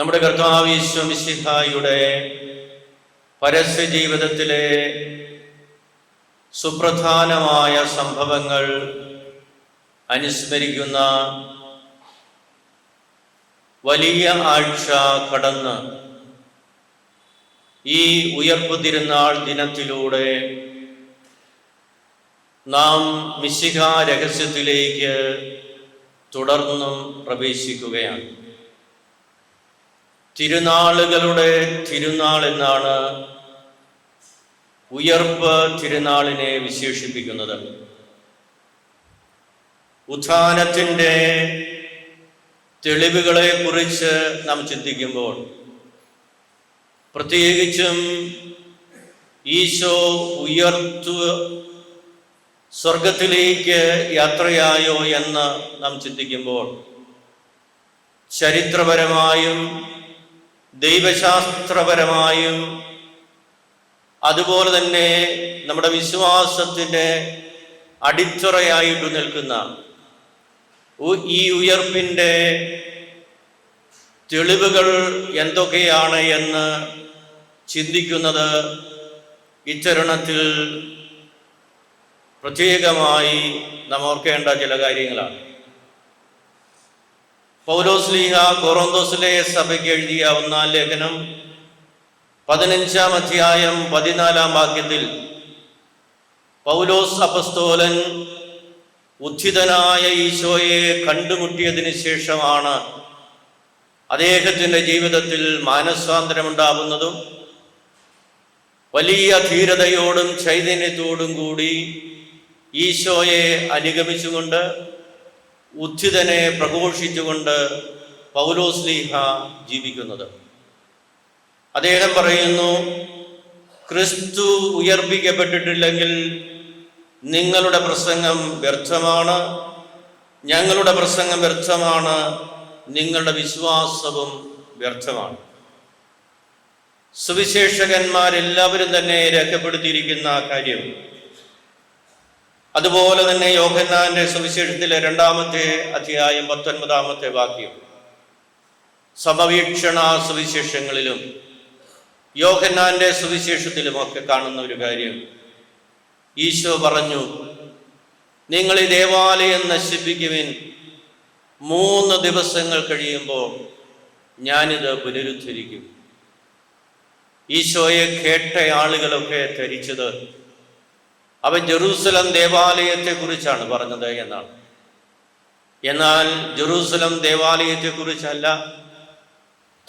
നമ്മുടെ കർത്താവ് ഈശ്വമിശിഹായുടെ പരസ്യ ജീവിതത്തിലെ സുപ്രധാനമായ സംഭവങ്ങൾ അനുസ്മരിക്കുന്ന വലിയ ആഴ്ച കടന്ന് ഈ ഉയർപ്പ് തിരുനാൾ ദിനത്തിലൂടെ നാം മിശിക രഹസ്യത്തിലേക്ക് തുടർന്നും പ്രവേശിക്കുകയാണ്. തിരുനാളുകളുടെ തിരുനാൾ എന്നാണ് ഉയർപ്പ് തിരുനാളിനെ വിശേഷിപ്പിക്കുന്നത്. ഉത്ഥാനത്തിന്റെ തെളിവുകളെ കുറിച്ച് നാം ചിന്തിക്കുമ്പോൾ പ്രത്യേകിച്ചും ഈശോ ഉയർത്തു സ്വർഗത്തിലേക്ക് യാത്രയായോ എന്ന് നാം ചിന്തിക്കുമ്പോൾ ചരിത്രപരമായും ദൈവശാസ്ത്രപരമായും അതുപോലെ തന്നെ നമ്മുടെ വിശ്വാസത്തിന്റെ അടിത്തറയായിട്ട് നിൽക്കുന്ന ഈ ഉയർപ്പിന്റെ തെളിവുകൾ എന്തൊക്കെയാണ് എന്ന് ചിന്തിക്കുന്നത് ഇത്തരുണത്തിൽ പ്രത്യേകമായി നാം ഓർക്കേണ്ട ചില കാര്യങ്ങളാണ്. പൗലോസ്ലീഹ കൊറോന്തോസിലെ സഭയ്ക്ക് എഴുതിയ ഒന്നാം ലേഖനം പതിനഞ്ചാം അധ്യായം പതിനാലാം വാക്യത്തിൽ പൗലോസ് അപസ്തോലൻ ഉദ്ധിതനായ ഈശോയെ കണ്ടുമുട്ടിയതിന് ശേഷമാണ് അദ്ദേഹത്തിന്റെ ജീവിതത്തിൽ മാനസ്വാന്തരമുണ്ടാകുന്നതും വലിയ ധീരതയോടും ചൈതന്യത്തോടും കൂടി ഈശോയെ അനുഗമിച്ചുകൊണ്ട് ഉദ്ധിതനെ പ്രഘോഷിച്ചുകൊണ്ട് പൗലോസ്ലീഹ ജീവിക്കുന്നത്. അദ്ദേഹം പറയുന്നു ക്രിസ്തു ഉയർപ്പിക്കപ്പെട്ടിട്ടില്ലെങ്കിൽ നിങ്ങളുടെ പ്രസംഗം വ്യർത്ഥമാണ്. ഞങ്ങളുടെ പ്രസംഗം വ്യർത്ഥമാണ്. നിങ്ങളുടെ വിശ്വാസവും വ്യർത്ഥമാണ്. സുവിശേഷകന്മാരെല്ലാവരും തന്നെ രേഖപ്പെടുത്തിയിരിക്കുന്ന കാര്യം അതുപോലെ തന്നെ യോഹന്നാന്റെ സുവിശേഷത്തിലെ രണ്ടാമത്തെ അധ്യായം പത്തൊൻപതാമത്തെ വാക്യം. സമവീക്ഷണ സുവിശേഷങ്ങളിലും യോഹന്നാന്റെ സുവിശേഷത്തിലുമൊക്കെ കാണുന്ന ഒരു കാര്യം. ഈശോ പറഞ്ഞു നിങ്ങൾ ഈ ദേവാലയം നശിപ്പിക്കുവിൻ. മൂന്ന് ദിവസങ്ങൾ കഴിയുമ്പോൾ ഞാനിത് പുനരുദ്ധരിക്കും. ഈശോയെ കേട്ട ആളുകളൊക്കെ ധരിച്ചത് അവൻ ജെറൂസലം ദേവാലയത്തെ കുറിച്ചാണ് പറഞ്ഞത് എന്നാണ്. എന്നാൽ ജെറൂസലം ദേവാലയത്തെ കുറിച്ചല്ല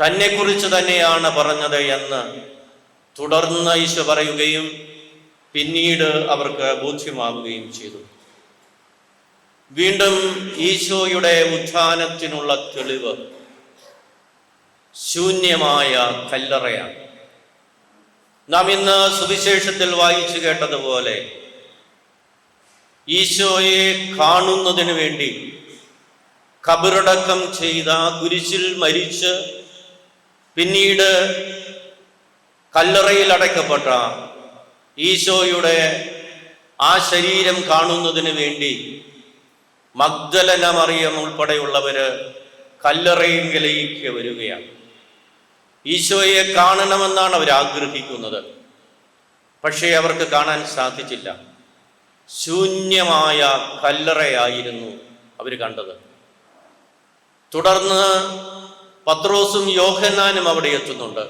തന്നെക്കുറിച്ച് തന്നെയാണ് പറഞ്ഞത് എന്ന് തുടർന്ന് ഈശോ പറയുകയും പിന്നീട് അവർക്ക് ബോധ്യമാവുകയും ചെയ്തു. വീണ്ടും ഈശോയുടെ ഉത്ഥാനത്തിനുള്ള തെളിവ് ശൂന്യമായ കല്ലറയാണ്. നാം ഇന്ന് സുവിശേഷത്തിൽ വായിച്ചു കേട്ടതുപോലെ ഈശോയെ കാണുന്നതിന് വേണ്ടി കബറടക്കം ചെയ്ത കുരിശിൽ മരിച്ച് പിന്നീട് കല്ലറയിൽ അടയ്ക്കപ്പെട്ട ഈശോയുടെ ആ ശരീരം കാണുന്നതിന് വേണ്ടി മഗ്ദലന മറിയം ഉൾപ്പെടെയുള്ളവര് കല്ലറയിലേക്ക് വരികയാണ്. ഈശോയെ കാണണമെന്നാണ് അവർ ആഗ്രഹിക്കുന്നത് പക്ഷേ അവർക്ക് കാണാൻ സാധിച്ചില്ല. ശൂന്യമായ കല്ലറയായിരുന്നു അവർ കണ്ടത്. തുടർന്ന് പത്രോസും യോഹന്നാനും അവിടെ എത്തുന്നുണ്ട്.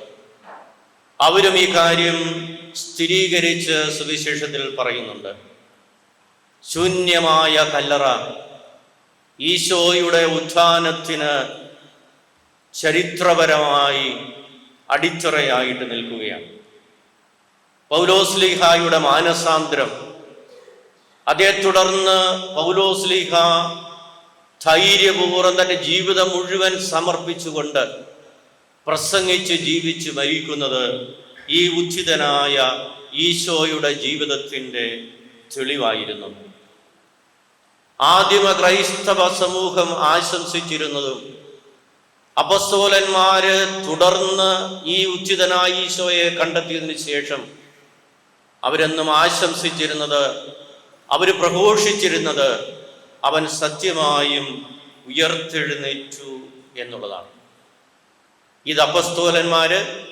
അവരും ഈ കാര്യം സ്ഥിരീകരിച്ച് സുവിശേഷത്തിൽ പറയുന്നുണ്ട്. ശൂന്യമായ കല്ലറ ഈശോയുടെ ഉത്ഥാനത്തിന് ചരിത്രപരമായി അടിത്തറയായിട്ട് നിൽക്കുകയാണ്. പൗലോസ്ലിഹായുടെ മാനസാന്തരം അതേ തുടർന്ന് പൗലോസ്ലിഹ ധൈര്യപൂർവം തന്റെ ജീവിതം മുഴുവൻ സമർപ്പിച്ചുകൊണ്ട് പ്രസംഗിച്ച് ജീവിച്ച് മരിക്കുന്നത് ഈ ഉചിതനായ ഈശോയുടെ ജീവിതത്തിന്റെ തെളിവായിരുന്നു. ആദിമ ക്രൈസ്തവ സമൂഹം ആശംസിച്ചിരുന്നതും അപസ്തോലന്മാര് തുടർന്ന് ഈ ഉചിതനായ ഈശോയെ കണ്ടെത്തിയതിനു ശേഷം അവരെന്നും ആശംസിച്ചിരുന്നത് അവർ പ്രഘോഷിച്ചിരുന്നത് അവൻ സത്യമായും ഉയർത്തെഴുന്നേറ്റു എന്നുള്ളതാണ്. ഇത് അപ്പസ്തോലന്മാര്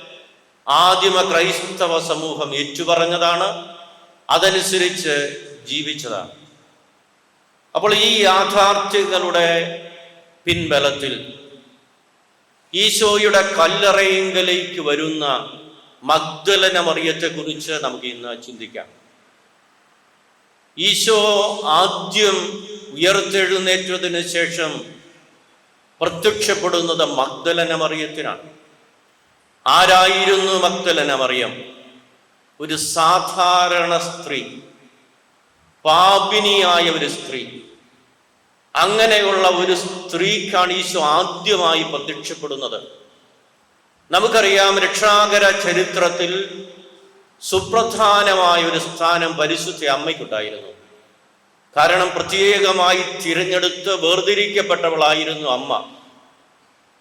ആദിമ ക്രൈസ്തവ സമൂഹം ഏറ്റുപറഞ്ഞതാണ് അതനുസരിച്ച് ജീവിച്ചതാണ്. അപ്പോൾ ഈ യാഥാർത്ഥ്യങ്ങളുടെ പിൻബലത്തിൽ ഈശോയുടെ കല്ലറയിങ്കലേക്ക് വരുന്ന മഗ്ദലന മറിയത്തെക്കുറിച്ച് നമുക്ക് ഇന്ന് ചിന്തിക്കാം. ഈശോ ആദ്യം ഉയർത്തെഴുന്നേറ്റതിന് ശേഷം പ്രത്യക്ഷപ്പെടുന്നത് മഗ്ദലന മറിയത്തിനാണ് ആരായിരുന്നു മഗ്ദലന മറിയം ഒരു സാധാരണ സ്ത്രീ പാപിനിയായ ഒരു സ്ത്രീ. അങ്ങനെയുള്ള ഒരു സ്ത്രീക്കാണ് ഈശോ ആദ്യമായി പ്രത്യക്ഷപ്പെടുന്നത്. നമുക്കറിയാം രക്ഷാകര ചരിത്രത്തിൽ സുപ്രധാനമായ ഒരു സ്ഥാനം പരിശുദ്ധ അമ്മയ്ക്കുണ്ടായിരുന്നു. കാരണം പ്രത്യേകമായി തിരഞ്ഞെടുത്ത് വേർതിരിക്കപ്പെട്ടവളായിരുന്നു അമ്മ.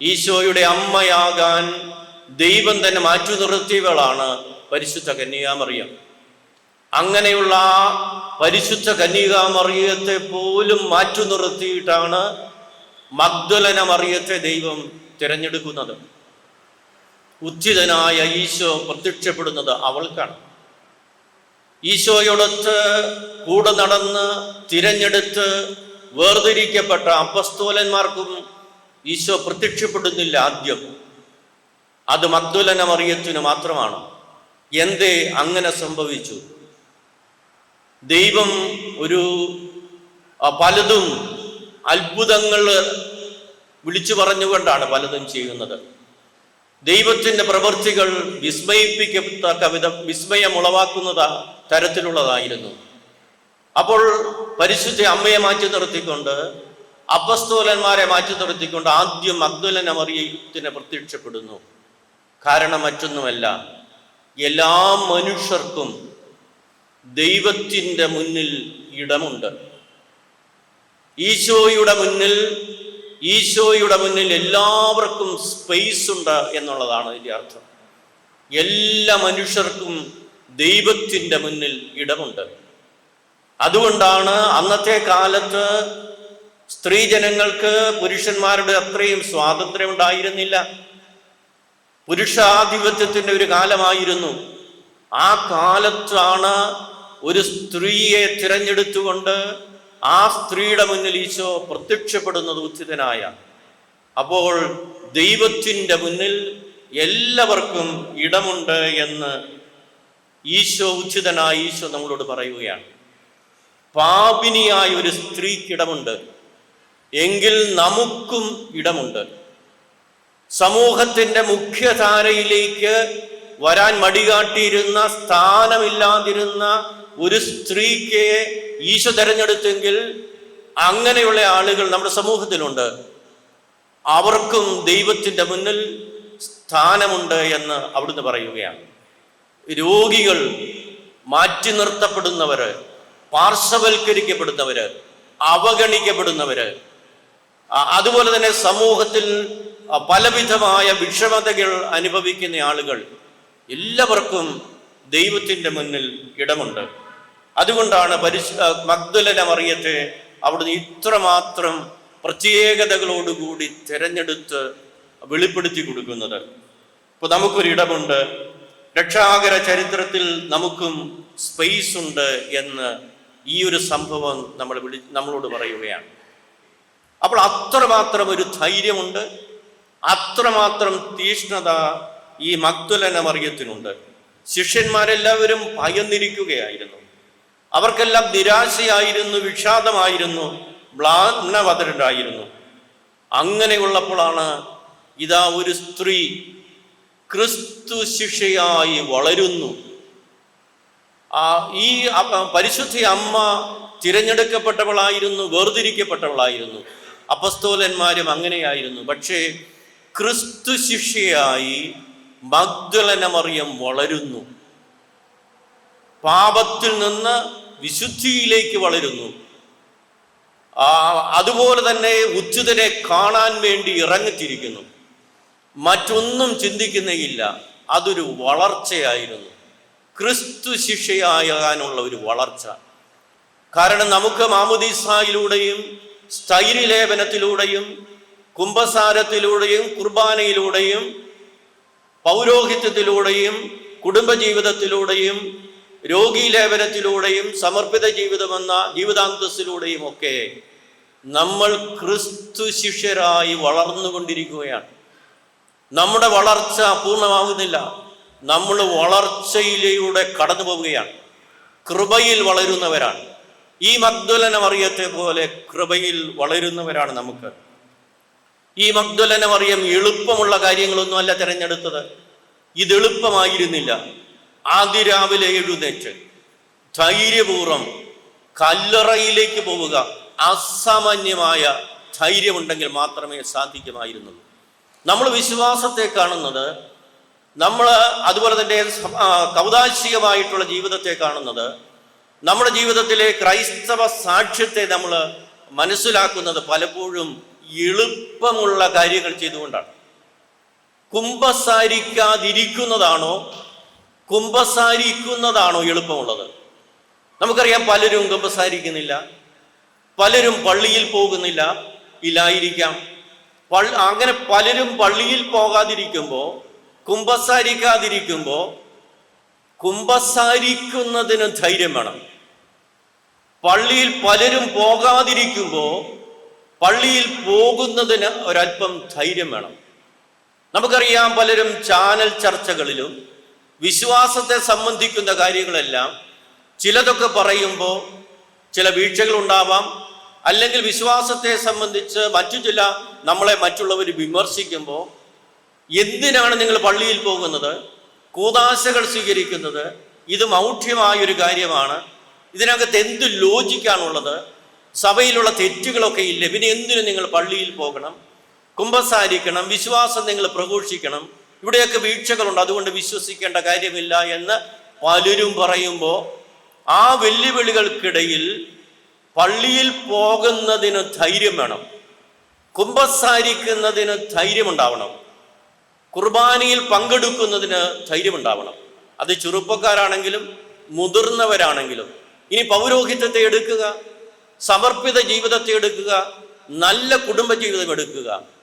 ഈശോയുടെ അമ്മയാകാൻ ദൈവം തന്നെ മാറ്റി നിർത്തിയവളാണ് പരിശുദ്ധ കന്യാമറിയം. അങ്ങനെയുള്ള ആ പരിശുദ്ധ കന്യകാമറിയത്തെ പോലും മാറ്റി നിർത്തിയിട്ടാണ് മഗ്ദലന മറിയത്തെ ദൈവം തിരഞ്ഞെടുക്കുന്നത്. ഉച്ചിതനായ ഈശോ പ്രത്യക്ഷപ്പെടുന്നത് അവൾക്കാണ്. ഈശോയോടൊത്ത് കൂടെ നടന്ന് തിരഞ്ഞെടുത്ത് വേർതിരിക്കപ്പെട്ട അപ്പസ്തോലന്മാർക്കും ഈശോ പ്രത്യക്ഷപ്പെടുന്നില്ല ആദ്യം. അത് മഗ്ദുലന മാത്രമാണ്. എന്തേ അങ്ങനെ സംഭവിച്ചു? ദൈവം ഒരു പലതും അത്ഭുതങ്ങൾ വിളിച്ചു പറഞ്ഞുകൊണ്ടാണ് പലതും ചെയ്യുന്നത്. ദൈവത്തിന്റെ പ്രവൃത്തികൾ വിസ്മയിപ്പിക്കത്തക്ക വിധം വിസ്മയം ഉളവാക്കുന്ന തരത്തിലുള്ളതായിരുന്നു. അപ്പോൾ പരിശുദ്ധ അമ്മയെ മാറ്റി നിർത്തിക്കൊണ്ട് അപ്പസ്തോലന്മാരെ മാറ്റി നിർത്തിക്കൊണ്ട് ആദ്യം അബ്ദുലൻ മറിയത്തിനെ പ്രത്യക്ഷപ്പെടുന്നു. കാരണം മറ്റൊന്നുമല്ല എല്ലാ മനുഷ്യർക്കും ദൈവത്തിന്റെ മുന്നിൽ ഇടമുണ്ട്. ഈശോയുടെ മുന്നിൽ ഈശോയുടെ മുന്നിൽ എല്ലാവർക്കും സ്പേസ് ഉണ്ട് എന്നുള്ളതാണ് ഇതിന്റെ അർത്ഥം. എല്ലാ മനുഷ്യർക്കും ദൈവത്തിന്റെ മുന്നിൽ ഇടമുണ്ട്. അതുകൊണ്ടാണ് അന്നത്തെ കാലത്ത് സ്ത്രീജനങ്ങൾക്ക് പുരുഷന്മാരുടെ അത്രയും സ്വാതന്ത്ര്യം ഉണ്ടായിരുന്നില്ല പുരുഷാധിപത്യത്തിന്റെ ഒരു കാലമായിരുന്നു. ആ കാലത്താണ് ഒരു സ്ത്രീയെ തിരഞ്ഞെടുത്തുകൊണ്ട് ആ സ്ത്രീയുടെ മുന്നിൽ ഈശോ പ്രത്യക്ഷപ്പെടുന്നത് ഉചിതനായ അപ്പോൾ ദൈവത്തിന്റെ മുന്നിൽ എല്ലാവർക്കും ഇടമുണ്ട് എന്ന് ഈശോ ഉചിതനായ ഈശോ നമ്മളോട് പറയുകയാണ്. പാപിനിയായ ഒരു സ്ത്രീക്കിടമുണ്ട് എങ്കിൽ നമുക്കും ഇടമുണ്ട്. സമൂഹത്തിന്റെ മുഖ്യധാരയിലേക്ക് വരാൻ മടികാട്ടിയിരുന്ന സ്ഥാനമില്ലാതിരുന്ന ഒരു സ്ത്രീക്ക് ഈശോ തെരഞ്ഞെടുത്തെങ്കിൽ അങ്ങനെയുള്ള ആളുകൾ നമ്മുടെ സമൂഹത്തിലുണ്ട്. അവർക്കും ദൈവത്തിന്റെ മുന്നിൽ സ്ഥാനമുണ്ട് എന്ന് അവിടുന്ന് പറയുകയാണ്. രോഗികൾ മാറ്റി നിർത്തപ്പെടുന്നവര് പാർശ്വവൽക്കരിക്കപ്പെടുന്നവര് അവഗണിക്കപ്പെടുന്നവര് അതുപോലെ തന്നെ സമൂഹത്തിൽ പലവിധമായ വിഷമതകൾ അനുഭവിക്കുന്ന ആളുകൾ എല്ലാവർക്കും ദൈവത്തിന്റെ മുന്നിൽ ഇടമുണ്ട്. അതുകൊണ്ടാണ് പരിശു മക്ദുലന മറിയത്തെ അവിടുന്ന് ഇത്രമാത്രം പ്രത്യേകതകളോടുകൂടി തിരഞ്ഞെടുത്ത് വെളിപ്പെടുത്തി കൊടുക്കുന്നത്. ഇപ്പൊ നമുക്കൊരിടമുണ്ട് രക്ഷാകര ചരിത്രത്തിൽ നമുക്കും സ്പേസ് ഉണ്ട് എന്ന് ഈ ഒരു സംഭവം നമ്മൾ വിളി നമ്മളോട് പറയുകയാണ്. അപ്പോൾ അത്രമാത്രം ഒരു ധൈര്യമുണ്ട്. അത്രമാത്രം തീഷ്ണത ഈ മക്തുലന മറിയത്തിനുണ്ട്. ശിഷ്യന്മാരെല്ലാവരും ഭയന്നിരിക്കുകയായിരുന്നു. അവർക്കെല്ലാം നിരാശയായിരുന്നു വിഷാദമായിരുന്നു മ്ലാനവതരുണ്ടായിരുന്നു അങ്ങനെയുള്ളപ്പോഴാണ് ഇതാ ഒരു സ്ത്രീ ക്രിസ്തു ശിക്ഷയായി വളരുന്നു. ആ ഈ പരിശുദ്ധ അമ്മ തിരഞ്ഞെടുക്കപ്പെട്ടവളായിരുന്നു വേർതിരിക്കപ്പെട്ടവളായിരുന്നു. അപ്പസ്തോലന്മാരും അങ്ങനെയായിരുന്നു. പക്ഷേ ക്രിസ്തു ശിക്ഷയായി മഗ്ദലന മറിയം വളരുന്നു. പാപത്തിൽ നിന്ന് വിശുദ്ധിയിലേക്ക് വളരുന്നു. ആ അതുപോലെ തന്നെ ഉച്ചിതനെ കാണാൻ വേണ്ടി ഇറങ്ങിത്തിരിക്കുന്നു. മറ്റൊന്നും ചിന്തിക്കുന്നേയില്ല. അതൊരു വളർച്ചയായിരുന്നു. ക്രിസ്തു ശിഷ്യയാകാനുള്ള ഒരു വളർച്ച. കാരണം നമുക്ക് മാമുദീസായിലൂടെയും സ്ഥൈര്യലേപനത്തിലൂടെയും കുംഭസാരത്തിലൂടെയും കുർബാനയിലൂടെയും പൗരോഹിത്യത്തിലൂടെയും കുടുംബജീവിതത്തിലൂടെയും രോഗീലേപനത്തിലൂടെയും സമർപ്പിത ജീവിതമെന്ന ജീവിതാന്തസ്സിലൂടെയും ഒക്കെ നമ്മൾ ക്രിസ്തു ശിഷ്യരായി വളർന്നുകൊണ്ടിരിക്കുകയാണ്. നമ്മുടെ വളർച്ച പൂർണമാകുന്നില്ല നമ്മൾ വളർച്ചയിലൂടെ കടന്നു പോവുകയാണ്. കൃപയിൽ വളരുന്നവരാണ്. ഈ മഗ്ദുലന മറിയത്തെ പോലെ കൃപയിൽ വളരുന്നവരാണ് നമുക്ക്. ഈ മഗ്ദുലന മറിയം എളുപ്പമുള്ള കാര്യങ്ങളൊന്നും അല്ല തിരഞ്ഞെടുത്തത്. ഇത് എളുപ്പമായിരുന്നില്ല. ആദ്യ രാവിലെ എഴുന്നേറ്റ് ധൈര്യപൂർവം കല്ലറയിലേക്ക് പോവുക. അസാമാന്യമായ ധൈര്യമുണ്ടെങ്കിൽ മാത്രമേ സാധിക്കുമായിരുന്നുള്ളൂ നമ്മൾ വിശ്വാസത്തെ കാണുന്നത് നമ്മൾ അതുപോലെ തന്നെ കൗതാശികമായിട്ടുള്ള ജീവിതത്തെ കാണുന്നത് നമ്മുടെ ജീവിതത്തിലെ ക്രൈസ്തവ സാക്ഷ്യത്തെ നമ്മൾ മനസ്സിലാക്കുന്നത് പലപ്പോഴും എളുപ്പമുള്ള കാര്യങ്ങൾ ചെയ്തുകൊണ്ടാണ്. കുംഭസാരിക്കാതിരിക്കുന്നതാണോ കുംഭസാരിക്കുന്നതാണോ എളുപ്പമുള്ളത്? നമുക്കറിയാം പലരും കുംഭസാരിക്കുന്നില്ല പലരും പള്ളിയിൽ പോകുന്നില്ല ഇല്ലായിരിക്കാം. അങ്ങനെ പലരും പള്ളിയിൽ പോകാതിരിക്കുമ്പോൾ കുമ്പസാരിക്കാതിരിക്കുമ്പോൾ കുംഭസാരിക്കുന്നതിന് ധൈര്യം വേണം. പള്ളിയിൽ പലരും പോകാതിരിക്കുമ്പോൾ പള്ളിയിൽ പോകുന്നതിന് ഒരല്പം ധൈര്യം വേണം. നമുക്കറിയാം പലരും ചാനൽ ചർച്ചകളിലും വിശ്വാസത്തെ സംബന്ധിക്കുന്ന കാര്യങ്ങളെല്ലാം ചിലതൊക്കെ പറയുമ്പോൾ ചില വീഴ്ചകൾ ഉണ്ടാവാം അല്ലെങ്കിൽ വിശ്വാസത്തെ സംബന്ധിച്ച് മറ്റു ചില നമ്മളെ മറ്റുള്ളവർ വിമർശിക്കുമ്പോൾ എന്തിനാണ് നിങ്ങൾ പള്ളിയിൽ പോകുന്നത്? കൂതാശകൾ സ്വീകരിക്കുന്നത് ഇത് മൗഢ്യമായൊരു കാര്യമാണ്. ഇതിനകത്ത് എന്ത് ലോജിക്കാണുള്ളത്? സഭയിലുള്ള തെറ്റുകളൊക്കെ ഇല്ല? പിന്നെ എന്തിനു നിങ്ങൾ പള്ളിയിൽ പോകണം? കുമ്പസാരിക്കണം വിശ്വാസം നിങ്ങൾ പ്രഘോഷിക്കണം. ഇവിടെയൊക്കെ വീഴ്ചകളുണ്ട്. അതുകൊണ്ട് വിശ്വസിക്കേണ്ട കാര്യമില്ല എന്ന് പലരും പറയുമ്പോൾ ആ വെല്ലുവിളികൾക്കിടയിൽ പള്ളിയിൽ പോകുന്നതിന് ധൈര്യം വേണം. കുംഭസാരിക്കുന്നതിന് ധൈര്യമുണ്ടാവണം. കുർബാനയിൽ പങ്കെടുക്കുന്നതിന് ധൈര്യമുണ്ടാവണം. അത് ചെറുപ്പക്കാരാണെങ്കിലും മുതിർന്നവരാണെങ്കിലും. ഇനി പൗരോഹിത്യത്തെ എടുക്കുക സമർപ്പിത ജീവിതത്തെ എടുക്കുക നല്ല കുടുംബജീവിതം എടുക്കുക.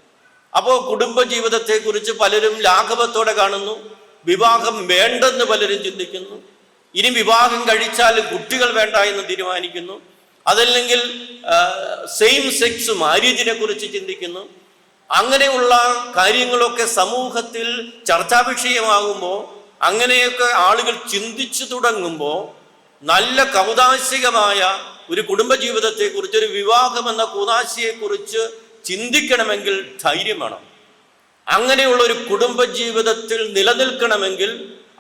അപ്പോൾ കുടുംബജീവിതത്തെക്കുറിച്ച് പലരും ലാഘവത്തോടെ കാണുന്നു. വിവാഹം വേണ്ടെന്ന് പലരും ചിന്തിക്കുന്നു. ഇനി വിവാഹം കഴിച്ചാൽ കുട്ടികൾ വേണ്ട എന്ന് തീരുമാനിക്കുന്നു. അതല്ലെങ്കിൽ സെയിം സെക്സ് മാര്യേജിനെ കുറിച്ച് ചിന്തിക്കുന്നു. അങ്ങനെയുള്ള കാര്യങ്ങളൊക്കെ സമൂഹത്തിൽ ചർച്ചാ വിഷയമാകുമ്പോൾ അങ്ങനെയൊക്കെ ആളുകൾ ചിന്തിച്ചു തുടങ്ങുമ്പോൾ നല്ല കൗതാശികമായ ഒരു കുടുംബജീവിതത്തെക്കുറിച്ച് ഒരു വിവാഹം എന്ന കൂതാശിയെക്കുറിച്ച് ചിന്തിക്കണമെങ്കിൽ ധൈര്യം വേണം. അങ്ങനെയുള്ള ഒരു കുടുംബജീവിതത്തിൽ നിലനിൽക്കണമെങ്കിൽ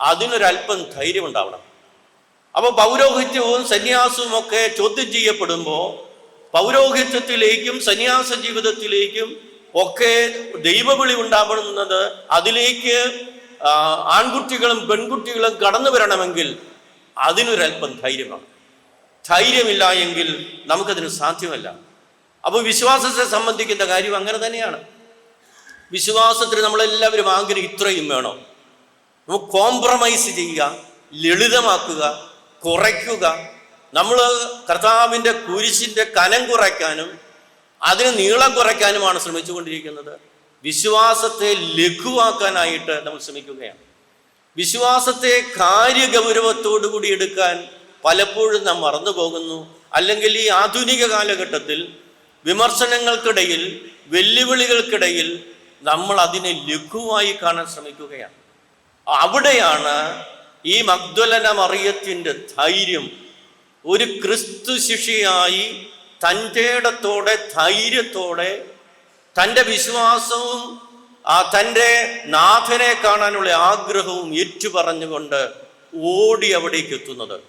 അതിനൊരല്പം ധൈര്യം ഉണ്ടാവണം അപ്പോൾ പൗരോഹിത്യവും സന്യാസവും ഒക്കെ ചോദ്യം ചെയ്യപ്പെടുമ്പോൾ പൗരോഹിത്യത്തിലേക്കും സന്യാസ ജീവിതത്തിലേക്കും ഒക്കെ ദൈവവിളി ഉണ്ടാവുന്നത് അതിലേക്ക് ആൺകുട്ടികളും പെൺകുട്ടികളും കടന്നു വരണമെങ്കിൽ അതിനൊരല്പം ധൈര്യമാണ്. ധൈര്യമില്ല എങ്കിൽ നമുക്കതിന് സാധ്യമല്ല. അപ്പോൾ വിശ്വാസത്തെ സംബന്ധിക്കുന്ന കാര്യം അങ്ങനെ തന്നെയാണ്. വിശ്വാസത്തിന് നമ്മളെല്ലാവരും ആഗ്രഹം ഇത്രയും വേണം. നമുക്ക് കോംപ്രമൈസ് ചെയ്യുക ലളിതമാക്കുക കുറയ്ക്കുക. നമ്മൾ കർത്താവിന്റെ കുരിശിന്റെ കനം കുറയ്ക്കാനും അതിന് നീളം കുറയ്ക്കാനുമാണ് ശ്രമിച്ചുകൊണ്ടിരിക്കുന്നത്. വിശ്വാസത്തെ ലഘുവാക്കാനായിട്ട് നമ്മൾ ശ്രമിക്കുകയാണ്. വിശ്വാസത്തെ കാര്യഗൗരവത്തോടു കൂടി എടുക്കാൻ പലപ്പോഴും നാം മറന്നു പോകുന്നു അല്ലെങ്കിൽ ഈ ആധുനിക കാലഘട്ടത്തിൽ വിമർശനങ്ങൾക്കിടയിൽ വെല്ലുവിളികൾക്കിടയിൽ നമ്മൾ അതിനെ ലഘുവായി കാണാൻ ശ്രമിക്കുകയാണ്. അവിടെയാണ് ഈ മഗ്ദുലന മറിയത്തിന്റെ ധൈര്യം. ഒരു ക്രിസ്തു ശിഷ്യയായി തന്റെടത്തോടെ ധൈര്യത്തോടെ തന്റെ വിശ്വാസവും ആ തന്റെ നാഥനെ കാണാനുള്ള ആഗ്രഹവും ഏറ്റുപറഞ്ഞുകൊണ്ട് ഓടി അവിടേക്ക് എത്തുന്നത്.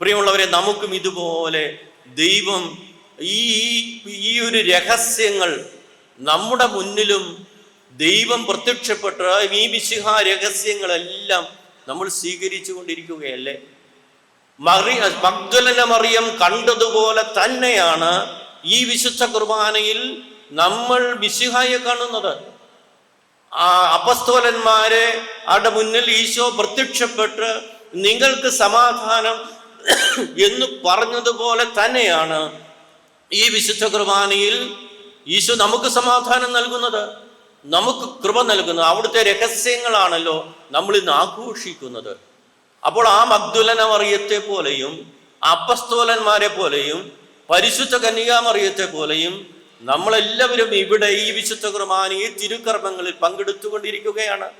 പ്രിയമുള്ളവരെ നമുക്കും ഇതുപോലെ ദൈവം ഈ ഈ ഒരു രഹസ്യങ്ങൾ നമ്മുടെ മുന്നിലും ദൈവം പ്രത്യക്ഷപ്പെട്ട ഈ വിശുഹ രഹസ്യങ്ങളെല്ലാം നമ്മൾ സ്വീകരിച്ചു കൊണ്ടിരിക്കുകയല്ലേ? മറി മഗ്ദലന മറിയം കണ്ടതുപോലെ തന്നെയാണ് ഈ വിശുദ്ധ കുർബാനയിൽ നമ്മൾ മിശിഹായെ കാണുന്നത്. ആ അപസ്തോലന്മാരെ അവിടെ മുന്നിൽ ഈശോ പ്രത്യക്ഷപ്പെട്ട് നിങ്ങൾക്ക് സമാധാനം എന്ന് പറഞ്ഞതുപോലെ തന്നെയാണ് ഈ വിശുദ്ധ കുർബാനയിൽ ഈശോ നമുക്ക് സമാധാനം നൽകുന്നത് നമുക്ക് കൃപ നൽകുന്നത്. അവിടുത്തെ രഹസ്യങ്ങളാണല്ലോ നമ്മൾ ഇന്ന് ആഘോഷിക്കുന്നത്. അപ്പോൾ ആ മഗ്ദുലന മറിയത്തെ പോലെയും അപ്പസ്തോലന്മാരെ പോലെയും പരിശുദ്ധ കന്യകാമറിയത്തെ പോലെയും നമ്മളെല്ലാവരും ഇവിടെ ഈ വിശുദ്ധ കുർബാന ഈ തിരുക്കർമ്മങ്ങളിൽ പങ്കെടുത്തുകൊണ്ടിരിക്കുകയാണ്.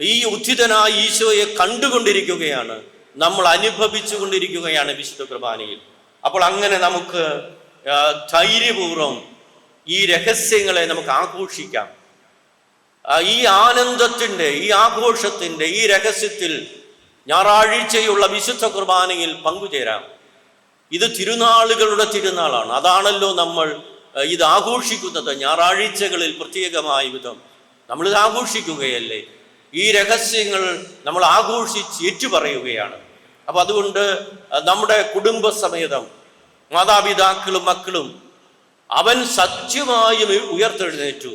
ഈ ഉദ്ധിതനായ ഈശോയെ കണ്ടുകൊണ്ടിരിക്കുകയാണ്. നമ്മൾ അനുഭവിച്ചു കൊണ്ടിരിക്കുകയാണ് വിശുദ്ധ കുർബാനയിൽ. അപ്പോൾ അങ്ങനെ നമുക്ക് ആ, ധൈര്യപൂർവം ഈ രഹസ്യങ്ങളെ നമുക്ക് ആഘോഷിക്കാം. ഈ ആനന്ദത്തിന്റെ ഈ ആഘോഷത്തിന്റെ ഈ രഹസ്യത്തിൽ ഞായറാഴ്ചയുള്ള വിശുദ്ധ കുർബാനയിൽ പങ്കുചേരാം. ഇത് തിരുനാളുകളുടെ തിരുനാളാണ്. അതാണല്ലോ നമ്മൾ ഇത് ആഘോഷിക്കുന്നത്. ഞായറാഴ്ചകളിൽ പ്രത്യേകമായ വിധം നമ്മളിത് ആഘോഷിക്കുകയല്ലേ? ഈ രഹസ്യങ്ങൾ നമ്മൾ ആഘോഷിച്ച് ഏറ്റുപറയുകയാണ്. അപ്പൊ അതുകൊണ്ട് നമ്മുടെ കുടുംബസമേതം മാതാപിതാക്കളും മക്കളും അവൻ സത്യമായും ഉയർത്തെഴുന്നേറ്റു.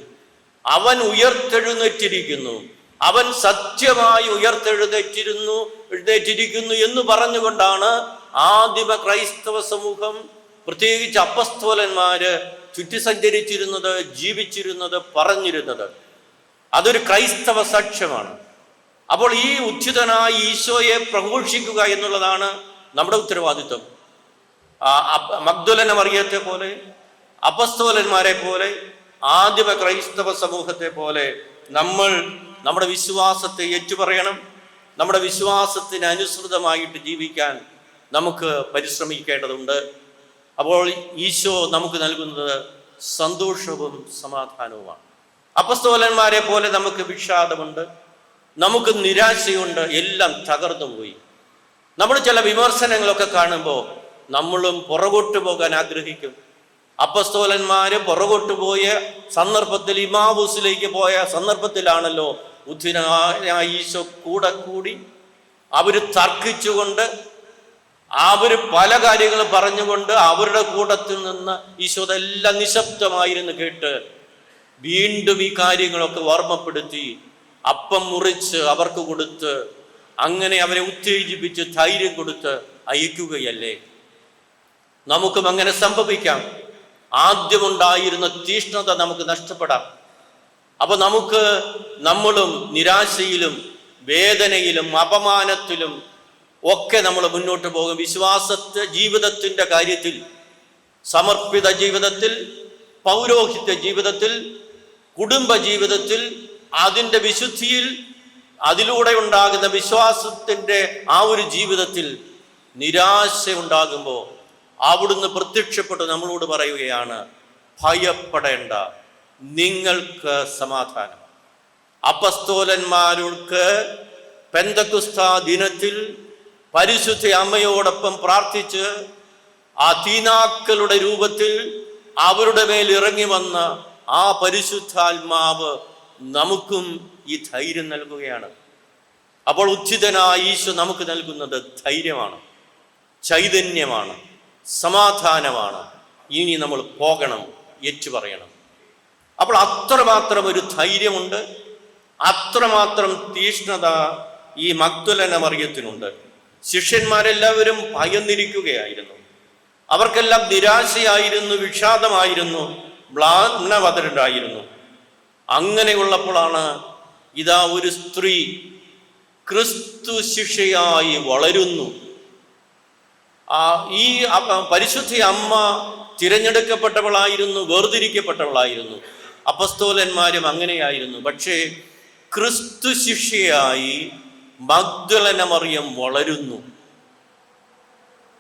അവൻ ഉയർത്തെഴുന്നേറ്റിരിക്കുന്നു. അവൻ സത്യമായി ഉയർത്തെഴുന്നേറ്റിരുന്നു എഴുന്നേറ്റിരിക്കുന്നു എന്ന് പറഞ്ഞുകൊണ്ടാണ് ആദിമ ക്രൈസ്തവ സമൂഹം പ്രത്യേകിച്ച് അപ്പസ്തോലന്മാര് ചുറ്റി സഞ്ചരിച്ചിരുന്നത് ജീവിച്ചിരുന്നത് പറഞ്ഞിരുന്നത്. അതൊരു ക്രൈസ്തവ സാക്ഷ്യമാണ്. അപ്പോൾ ഈ ഉച്ചിതനായ ഈശോയെ പ്രഘോഷിക്കുക എന്നുള്ളതാണ് നമ്മുടെ ഉത്തരവാദിത്വം. മഗ്ദുലന മറിയത്തെ പോലെ അപസ്തോലന്മാരെ പോലെ ആദിമ ക്രൈസ്തവ സമൂഹത്തെ പോലെ നമ്മൾ നമ്മുടെ വിശ്വാസത്തെ ഏറ്റുപറയണം. നമ്മുടെ വിശ്വാസത്തിന് അനുസൃതമായിട്ട് ജീവിക്കാൻ നമുക്ക് പരിശ്രമിക്കേണ്ടതുണ്ട്. അപ്പോൾ ഈശോ നമുക്ക് നൽകുന്നത് സന്തോഷവും സമാധാനവുമാണ്. അപസ്തോലന്മാരെ പോലെ നമുക്ക് വിഷാദമുണ്ട് നമുക്ക് നിരാശയുണ്ട്. എല്ലാം തകർന്നു പോയി നമ്മൾ ചില വിമർശനങ്ങളൊക്കെ കാണുമ്പോൾ നമ്മളും പുറകോട്ട് പോകാൻ ആഗ്രഹിക്കും. അപ്പസ്തോലന്മാര് പുറകോട്ട് പോയ സന്ദർഭത്തിൽ ഇമാവൂസിലേക്ക് പോയ സന്ദർഭത്തിലാണല്ലോ ബുദ്ധിനായ ഈശോ കൂടെ കൂടി അവർ തർക്കിച്ചുകൊണ്ട് അവർ പല കാര്യങ്ങൾ പറഞ്ഞുകൊണ്ട് അവരുടെ കൂട്ടത്തിൽ നിന്ന് ഈശോ അതെല്ലാം നിശബ്ദമായിരുന്നു കേട്ട് വീണ്ടും ഈ കാര്യങ്ങളൊക്കെ ഓർമ്മപ്പെടുത്തി. അപ്പം മുറിച്ച് അവർക്ക് കൊടുത്ത് അങ്ങനെ അവരെ ഉത്തേജിപ്പിച്ച് ധൈര്യം കൊടുത്ത് അയക്കുകയല്ലേ? നമുക്കും അങ്ങനെ സംഭവിക്കാം. ആദ്യമുണ്ടായിരുന്ന തീഷ്ണത നമുക്ക് നഷ്ടപ്പെടാം. അപ്പൊ നമുക്ക് നമ്മളും നിരാശയിലും വേദനയിലും അപമാനത്തിലും ഒക്കെ നമ്മൾ മുന്നോട്ട് പോകും. വിശ്വാസത്തെ ജീവിതത്തിന്റെ കാര്യത്തിൽ സമർപ്പിത ജീവിതത്തിൽ പൗരോഹിത്യ ജീവിതത്തിൽ കുടുംബ ജീവിതത്തിൽ അതിന്റെ വിശുദ്ധിയിൽ അതിലൂടെ ഉണ്ടാകുന്ന വിശ്വാസത്തിന്റെ ആ ഒരു ജീവിതത്തിൽ നിരാശ ഉണ്ടാകുമ്പോൾ അവിടുന്ന് പ്രത്യക്ഷപ്പെട്ട് നമ്മളോട് പറയുകയാണ് ഭയപ്പെടേണ്ട നിങ്ങൾക്ക് സമാധാനം. അപ്പസ്തോലന്മാർക്ക് പെന്തക്കുസ്ത ദിനത്തിൽ പരിശുദ്ധ അമ്മയോടൊപ്പം പ്രാർത്ഥിച്ച് ആ തീനാക്കളുടെ രൂപത്തിൽ അവരുടെ മേൽ ഇറങ്ങി വന്ന ആ പരിശുദ്ധാത്മാവ് നമുക്കും ഈ ധൈര്യം നൽകുകയാണ്. അപ്പോൾ ഉച്ചിതനായ ഈശോ നമുക്ക് നൽകുന്നത് ധൈര്യമാണ് ചൈതന്യമാണ്. സമാധാനമാണ്. ഇനി നമ്മൾ പോകണം ഏറ്റു പറയണം. അപ്പോൾ അത്രമാത്രം ഒരു ധൈര്യമുണ്ട്. അത്രമാത്രം തീഷ്ണത ഈ മക്തുലന മറിയത്തിനുണ്ട് ശിഷ്യന്മാരെല്ലാവരും ഭയന്നിരിക്കുകയായിരുന്നു. അവർക്കെല്ലാം നിരാശയായിരുന്നു വിഷാദമായിരുന്നു മ്ലാനവതരുണ്ടായിരുന്നു അങ്ങനെയുള്ളപ്പോഴാണ് ഇതാ ഒരു സ്ത്രീ ക്രിസ്തു ശിഷ്യയായി വളരുന്നു. ഈ പരിശുദ്ധി അമ്മ തിരഞ്ഞെടുക്കപ്പെട്ടവളായിരുന്നു വേർതിരിക്കപ്പെട്ടവളായിരുന്നു. അപസ്തോലന്മാരും അങ്ങനെയായിരുന്നു. പക്ഷേ ക്രിസ്തു ശിഷ്യയായി മഗ്ദലനമറിയം വളരുന്നു.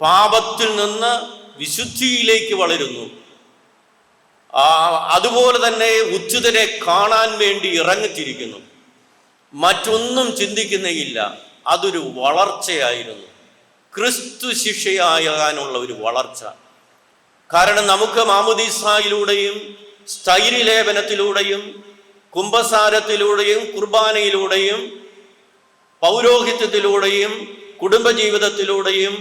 പാപത്തിൽ നിന്ന് വിശുദ്ധിയിലേക്ക് വളരുന്നു. ആ അതുപോലെ തന്നെ ഉച്ചിതനെ കാണാൻ വേണ്ടി ഇറങ്ങിത്തിരിക്കുന്നു. മറ്റൊന്നും ചിന്തിക്കുന്നേയില്ല. അതൊരു വളർച്ചയായിരുന്നു. ക്രിസ്തു ശിഷ്യയാകാനുള്ള ഒരു വളർച്ച. കാരണം നമുക്ക് മാമുദീസായിലൂടെയും സ്ഥൈര്യലേപനത്തിലൂടെയും കുംഭസാരത്തിലൂടെയും കുർബാനയിലൂടെയും പൗരോഹിത്യത്തിലൂടെയും കുടുംബജീവിതത്തിലൂടെയും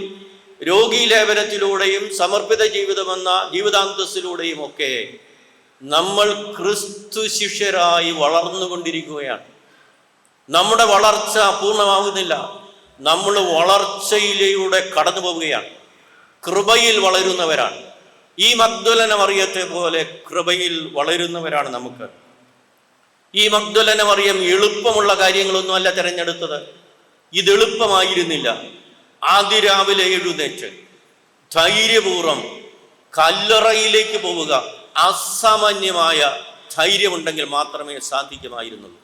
രോഗീലേപനത്തിലൂടെയും സമർപ്പിത ജീവിതമെന്ന ജീവിതാന്തസ്സിലൂടെയും ഒക്കെ നമ്മൾ ക്രിസ്തു ശിഷ്യരായി വളർന്നുകൊണ്ടിരിക്കുകയാണ്. നമ്മുടെ വളർച്ച പൂർണമാകുന്നില്ല നമ്മൾ വളർച്ചയിലൂടെ കടന്നു പോവുകയാണ്. കൃപയിൽ വളരുന്നവരാണ്. ഈ മഗ്ദുലന മറിയത്തെ പോലെ കൃപയിൽ വളരുന്നവരാണ് നമുക്ക്. ഈ മഗ്ദുലന മറിയം എളുപ്പമുള്ള കാര്യങ്ങളൊന്നും അല്ല തിരഞ്ഞെടുത്തത്. ഇത് എളുപ്പമായിരുന്നില്ല. ആദ്യ രാവിലെ എഴുന്നേറ്റ് ധൈര്യപൂർവം കല്ലറയിലേക്ക് പോവുക അസാമാന്യമായ ധൈര്യമുണ്ടെങ്കിൽ മാത്രമേ സാധിക്കുമായിരുന്നുള്ളൂ.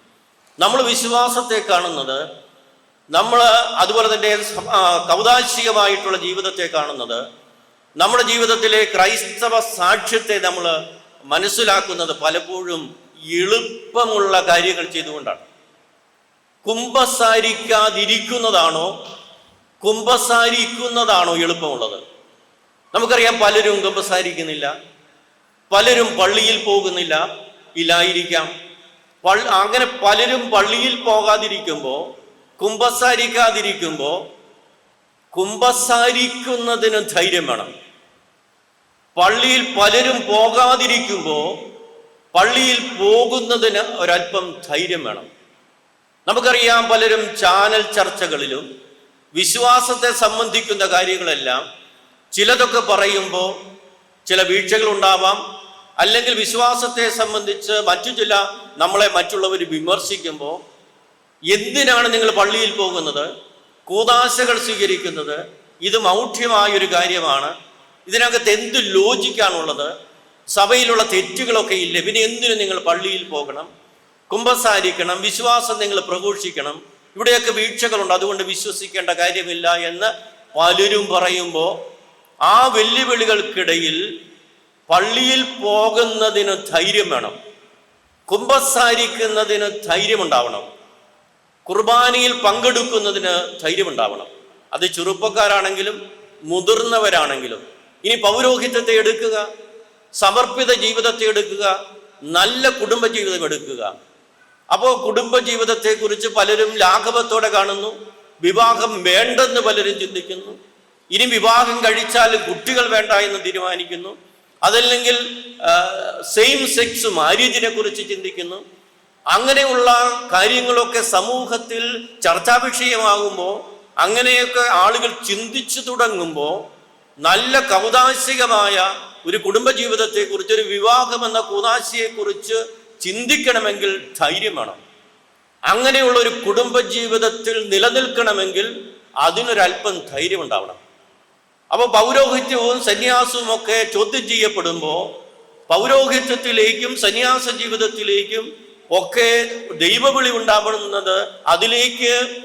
നമ്മൾ വിശ്വാസത്തെ കാണുന്നത് നമ്മൾ അതുപോലെ തന്നെ കൗതാശികമായിട്ടുള്ള ജീവിതത്തെ കാണുന്നത് നമ്മുടെ ജീവിതത്തിലെ ക്രൈസ്തവ സാക്ഷ്യത്തെ നമ്മൾ മനസ്സിലാക്കുന്നത് പലപ്പോഴും എളുപ്പമുള്ള കാര്യങ്ങൾ ചെയ്തുകൊണ്ടാണ്. കുംഭസാരിക്കാതിരിക്കുന്നതാണോ കുംഭസാരിക്കുന്നതാണോ എളുപ്പമുള്ളത്? നമുക്കറിയാം പലരും കുംഭസാരിക്കുന്നില്ല പലരും പള്ളിയിൽ പോകുന്നില്ല ഇല്ലായിരിക്കാം. അങ്ങനെ പലരും പള്ളിയിൽ പോകാതിരിക്കുമ്പോൾ കുംഭസാരിക്കാതിരിക്കുമ്പോൾ കുംഭസാരിക്കുന്നതിന് ധൈര്യം വേണം. പള്ളിയിൽ പലരും പോകാതിരിക്കുമ്പോൾ പള്ളിയിൽ പോകുന്നതിന് ഒരല്പം ധൈര്യം വേണം. നമുക്കറിയാം പലരും ചാനൽ ചർച്ചകളിലും വിശ്വാസത്തെ സംബന്ധിക്കുന്ന കാര്യങ്ങളെല്ലാം ചിലതൊക്കെ പറയുമ്പോൾ ചില വീഴ്ചകൾ ഉണ്ടാവാം. അല്ലെങ്കിൽ വിശ്വാസത്തെ സംബന്ധിച്ച് മറ്റു ചില നമ്മളെ മറ്റുള്ളവർ വിമർശിക്കുമ്പോൾ എന്തിനാണ് നിങ്ങൾ പള്ളിയിൽ പോകുന്നത്? കൂതാശകൾ സ്വീകരിക്കുന്നത് ഇത് മൗഢ്യമായൊരു കാര്യമാണ്. ഇതിനകത്ത് എന്ത് ലോജിക്കാണുള്ളത്? സഭയിലുള്ള തെറ്റുകളൊക്കെ ഇല്ല? പിന്നെ എന്തിനു നിങ്ങൾ പള്ളിയിൽ പോകണം? കുമ്പസാരിക്കണം വിശ്വാസം നിങ്ങൾ പ്രഘോഷിക്കണം. ഇവിടെയൊക്കെ വീഴ്ചകളുണ്ട് അതുകൊണ്ട് വിശ്വസിക്കേണ്ട കാര്യമില്ല എന്ന് പലരും പറയുമ്പോൾ ആ വെല്ലുവിളികൾക്കിടയിൽ പള്ളിയിൽ പോകുന്നതിന് ധൈര്യം വേണം. കുംഭസാരിക്കുന്നതിന് ധൈര്യമുണ്ടാവണം. കുർബാനയിൽ പങ്കെടുക്കുന്നതിന് ധൈര്യമുണ്ടാവണം. അത് ചെറുപ്പക്കാരാണെങ്കിലും മുതിർന്നവരാണെങ്കിലും. ഇനി പൗരോഹിത്യത്തെ എടുക്കുക സമർപ്പിത ജീവിതത്തെ എടുക്കുക നല്ല കുടുംബ ജീവിതം എടുക്കുക. അപ്പോൾ കുടുംബ ജീവിതത്തെക്കുറിച്ച് പലരും ലാഘവത്തോടെ കാണുന്നു വിവാഹം വേണ്ടെന്ന് പലരും ചിന്തിക്കുന്നു ഇനി വിവാഹം കഴിച്ചാൽ കുട്ടികൾ വേണ്ട എന്ന് തീരുമാനിക്കുന്നു അതല്ലെങ്കിൽ സെയിം സെക്സ് മാര്യേജിനെ കുറിച്ച് ചിന്തിക്കുന്നു അങ്ങനെയുള്ള കാര്യങ്ങളൊക്കെ സമൂഹത്തിൽ ചർച്ചാ വിഷയമാകുമ്പോൾ അങ്ങനെയൊക്കെ ആളുകൾ ചിന്തിച്ചു തുടങ്ങുമ്പോൾ നല്ല കൗതാശികമായ ഒരു കുടുംബജീവിതത്തെക്കുറിച്ച് ഒരു വിവാഹം എന്ന കൂതാശിയെക്കുറിച്ച് ചിന്തിക്കണമെങ്കിൽ ധൈര്യം വേണം. അങ്ങനെയുള്ള ഒരു കുടുംബജീവിതത്തിൽ നിലനിൽക്കണമെങ്കിൽ അതിനൊരല്പം ധൈര്യം ഉണ്ടാവണം. അപ്പോൾ പൗരോഹിത്യവും സന്യാസവും ഒക്കെ ചോദ്യം ചെയ്യപ്പെടുമ്പോൾ പൗരോഹിത്യത്തിലേക്കും സന്യാസ ജീവിതത്തിലേക്കും ഒക്കെ ദൈവവിളി ഉണ്ടാവുന്നത് അതിലേക്ക്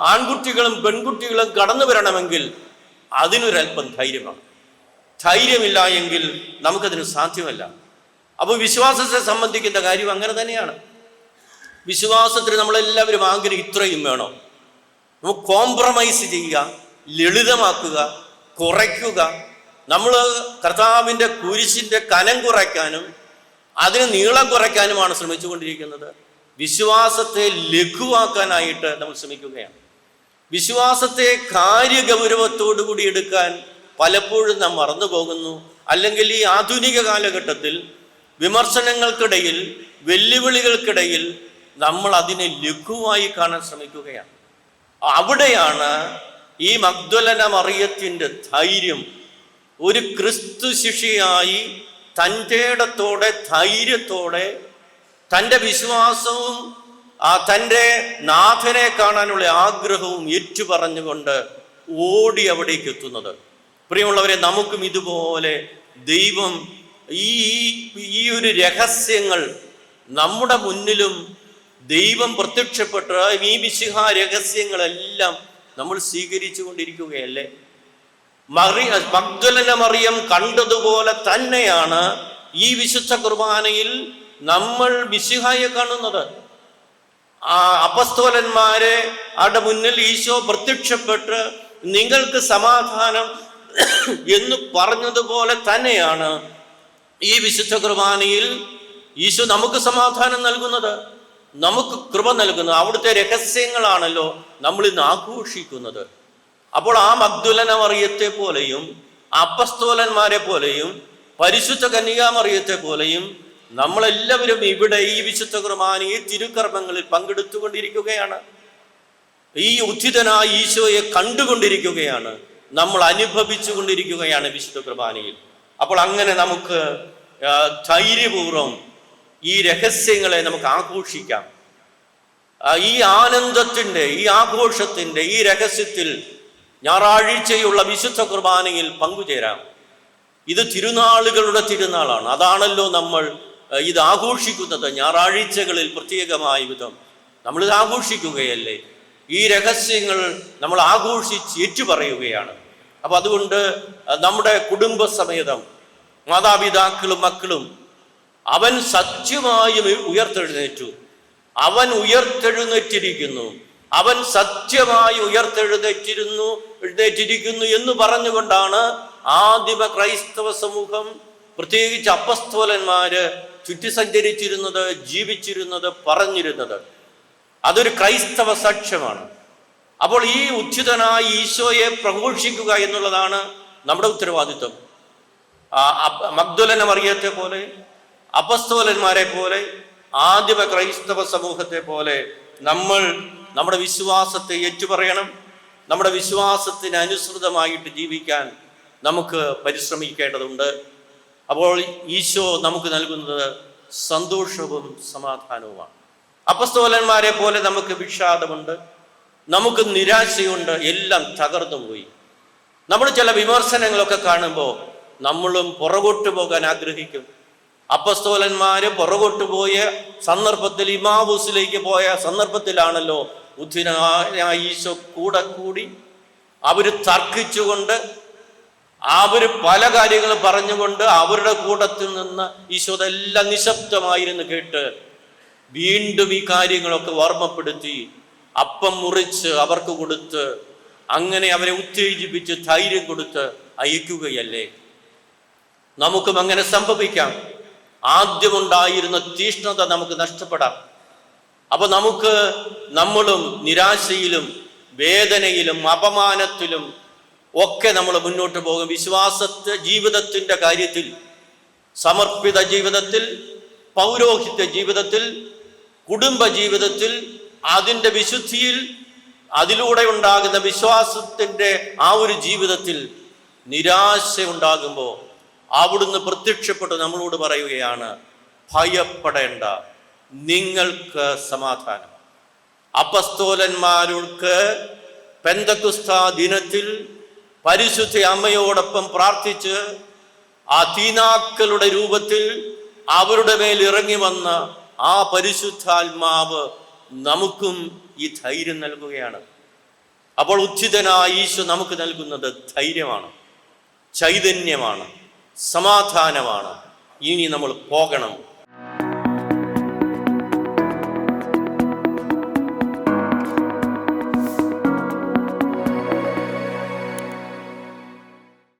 ആൺകുട്ടികളും പെൺകുട്ടികളും കടന്നു വരണമെങ്കിൽ അതിനൊരല്പം ധൈര്യമാണ്. ധൈര്യമില്ല എങ്കിൽ നമുക്കതിന് സാധ്യമല്ല. അപ്പോൾ വിശ്വാസത്തെ സംബന്ധിക്കുന്ന കാര്യം അങ്ങനെ തന്നെയാണ്. വിശ്വാസത്തിന് നമ്മളെല്ലാവരും ആഗ്രഹം ഇത്രയും വേണം. നമുക്ക് കോംപ്രമൈസ് ചെയ്യുക ലളിതമാക്കുക കുറയ്ക്കുക. നമ്മൾ കർത്താവിന്റെ കുരിശിന്റെ കനം കുറയ്ക്കാനും അതിന് നീളം കുറയ്ക്കാനുമാണ് ശ്രമിച്ചുകൊണ്ടിരിക്കുന്നത്. വിശ്വാസത്തെ ലഘുവാക്കാനായിട്ട് നമ്മൾ ശ്രമിക്കുകയാണ്. വിശ്വാസത്തെ കാര്യഗൗരവത്തോടുകൂടി എടുക്കാൻ പലപ്പോഴും നാം മറന്നു പോകുന്നു. അല്ലെങ്കിൽ ഈ ആധുനിക കാലഘട്ടത്തിൽ വിമർശനങ്ങൾക്കിടയിൽ വെല്ലുവിളികൾക്കിടയിൽ നമ്മൾ അതിനെ ലഘുവായി കാണാൻ ശ്രമിക്കുകയാണ്. അവിടെയാണ് ഈ മഗ്ദലന മറിയത്തിന്റെ ധൈര്യം. ഒരു ക്രിസ്തു ശിഷ്യയായി തന്റെ ഇടത്തോടെ ധൈര്യത്തോടെ തന്റെ വിശ്വാസവും ആ തന്റെ നാഥനെ കാണാനുള്ള ആഗ്രഹവും ഏറ്റുപറഞ്ഞുകൊണ്ട് ഓടി അവിടേക്ക് എത്തുന്നത്. പ്രിയമുള്ളവരെ നമുക്കും ഇതുപോലെ ദൈവം ഈ ഈ ഒരു രഹസ്യങ്ങൾ നമ്മുടെ മുന്നിലും ദൈവം പ്രത്യക്ഷപ്പെട്ട ഈ വിശുഹ രഹസ്യങ്ങളെല്ലാം നമ്മൾ സ്വീകരിച്ചു കൊണ്ടിരിക്കുകയല്ലേ മറി മഗ്ദലന മറിയം കണ്ടതുപോലെ തന്നെയാണ് ഈ വിശുദ്ധ കുർബാനയിൽ നമ്മൾ മിശിഹായെ കാണുന്നത്. ആ അപസ്തോലന്മാരെ അവിടെ മുന്നിൽ ഈശോ പ്രത്യക്ഷപ്പെട്ട് നിങ്ങൾക്ക് സമാധാനം എന്ന് പറഞ്ഞതുപോലെ തന്നെയാണ് ഈ വിശുദ്ധ കുർബാനയിൽ ഈശോ നമുക്ക് സമാധാനം നൽകുന്നത്. നമുക്ക് കൃപ നൽകുന്നത്. അവിടുത്തെ രഹസ്യങ്ങളാണല്ലോ നമ്മൾ ഇന്ന് ആഘോഷിക്കുന്നത്. അപ്പോൾ ആ മഗ്ദുലന മറിയത്തെ പോലെയും അപ്പസ്തോലന്മാരെ പോലെയും പരിശുദ്ധ കന്യകാമറിയത്തെ പോലെയും നമ്മളെല്ലാവരും ഇവിടെ ഈ വിശുദ്ധ കുർബാന ഈ തിരുക്കർമ്മങ്ങളിൽ പങ്കെടുത്തുകൊണ്ടിരിക്കുകയാണ്. ഈ ഉദ്ധിതനായ ഈശോയെ കണ്ടുകൊണ്ടിരിക്കുകയാണ്. നമ്മൾ അനുഭവിച്ചു കൊണ്ടിരിക്കുകയാണ് വിശുദ്ധ കുർബാനയിൽ അപ്പോൾ അങ്ങനെ നമുക്ക് ധൈര്യപൂർവം ഈ രഹസ്യങ്ങളെ നമുക്ക് ആഘോഷിക്കാം. ഈ ആനന്ദത്തിന്റെ ഈ ആഘോഷത്തിന്റെ ഈ രഹസ്യത്തിൽ ഞായറാഴ്ചയുള്ള വിശുദ്ധ കുർബാനയിൽ പങ്കുചേരാം. ഇത് തിരുനാളുകളുടെ തിരുനാളാണ്. അതാണല്ലോ നമ്മൾ ഇത് ആഘോഷിക്കുന്നത്. ഞായറാഴ്ചകളിൽ പ്രത്യേകമായ വിധം നമ്മളിത് ആഘോഷിക്കുകയല്ലേ? ഈ രഹസ്യങ്ങൾ നമ്മൾ ആഘോഷിച്ച് ഏറ്റുപറയുകയാണ്. അപ്പം അതുകൊണ്ട് നമ്മുടെ കുടുംബസമേതം മാതാപിതാക്കളും മക്കളും അവൻ സത്യമായും ഉയർത്തെഴുന്നേറ്റു. അവൻ ഉയർത്തെഴുന്നേറ്റിരിക്കുന്നു. അവൻ സത്യമായി ഉയർത്തെഴുന്നേറ്റിരുന്നു എഴുന്നേറ്റിരിക്കുന്നു എന്ന് പറഞ്ഞുകൊണ്ടാണ് ആദിമ ക്രൈസ്തവ സമൂഹം പ്രത്യേകിച്ച് അപ്പസ്തോലന്മാര് ചുറ്റി സഞ്ചരിച്ചിരുന്നത് ജീവിച്ചിരുന്നത് പറഞ്ഞിരുന്നത്. അതൊരു ക്രൈസ്തവ സാക്ഷ്യമാണ്. അപ്പോൾ ഈ ഉച്ചിതനായ ഈശോയെ പ്രഘോഷിക്കുക എന്നുള്ളതാണ് നമ്മുടെ ഉത്തരവാദിത്വം. മക്ദുലനെ മറിയത്തെ പോലെ അപസ്തോലന്മാരെ പോലെ ആദിമ ക്രൈസ്തവ സമൂഹത്തെ പോലെ നമ്മൾ നമ്മുടെ വിശ്വാസത്തെ ഏറ്റുപറയണം. നമ്മുടെ വിശ്വാസത്തിന് അനുസൃതമായിട്ട് ജീവിക്കാൻ നമുക്ക് പരിശ്രമിക്കേണ്ടതുണ്ട്. അപ്പോൾ ഈശോ നമുക്ക് നൽകുന്നത് സന്തോഷവും സമാധാനവുമാണ്. അപ്പസ്തോലന്മാരെ പോലെ നമുക്ക് വിഷാദമുണ്ട്. നമുക്ക് നിരാശയുണ്ട്. എല്ലാം തകർന്നു പോയി. നമ്മൾ ചില വിമർശനങ്ങളൊക്കെ കാണുമ്പോൾ നമ്മളും പുറകോട്ട് പോകാൻ ആഗ്രഹിക്കും. അപ്പസ്തോലന്മാര് പുറകോട്ട് പോയ സന്ദർഭത്തിൽ ഇമാവൂസിലേക്ക് പോയ സന്ദർഭത്തിലാണല്ലോ ബുദ്ധിനായ ഈശോ കൂടെ കൂടി അവർ തർക്കിച്ചുകൊണ്ട് അവർ പല കാര്യങ്ങൾ പറഞ്ഞുകൊണ്ട് അവരുടെ കൂട്ടത്തിൽ നിന്ന് ഈശോ അതെല്ലാം നിശബ്ദമായിരുന്നു കേട്ട് വീണ്ടും ഈ കാര്യങ്ങളൊക്കെ ഓർമ്മപ്പെടുത്തി അപ്പം മുറിച്ച് അവർക്ക് കൊടുത്ത് അങ്ങനെ അവരെ ഉത്തേജിപ്പിച്ച് ധൈര്യം കൊടുത്ത് അയക്കുകയല്ലേ? നമുക്കും അങ്ങനെ സംഭവിക്കാം. ആദ്യമുണ്ടായിരുന്ന തീഷ്ണത നമുക്ക് നഷ്ടപ്പെടാം. അപ്പൊ നമുക്ക് നമ്മളും നിരാശയിലും വേദനയിലും അപമാനത്തിലും ഒക്കെ നമ്മൾ മുന്നോട്ട് പോകും. വിശ്വാസത്തെ ജീവിതത്തിന്റെ കാര്യത്തിൽ സമർപ്പിത ജീവിതത്തിൽ പൗരോഹിത്യ ജീവിതത്തിൽ കുടുംബ ജീവിതത്തിൽ അതിന്റെ വിശുദ്ധിയിൽ അതിലൂടെ ഉണ്ടാകുന്ന വിശ്വാസത്തിന്റെ ആ ഒരു ജീവിതത്തിൽ നിരാശ ഉണ്ടാകുമ്പോൾ അവിടുന്ന് പ്രത്യക്ഷപ്പെട്ട് നമ്മളോട് പറയുകയാണ് ഭയപ്പെടേണ്ട. നിങ്ങൾക്ക് സമാധാനം. അപസ്തോലന്മാർക്ക് പെന്തക്കുസ്ത ദിനത്തിൽ പരിശുദ്ധ അമ്മയോടൊപ്പം പ്രാർത്ഥിച്ച് ആ തീനാക്കളുടെ രൂപത്തിൽ അവരുടെ മേൽ ഇറങ്ങി വന്ന ആ പരിശുദ്ധാത്മാവ് നമുക്കും ഈ ധൈര്യം നൽകുകയാണ്. അപ്പോൾ ഉച്ചിതനായ ഈശോ നമുക്ക് നൽകുന്നത് ധൈര്യമാണ് ചൈതന്യമാണ് സമാധാനമാണ്. ഇനി നമ്മൾ പോകണം.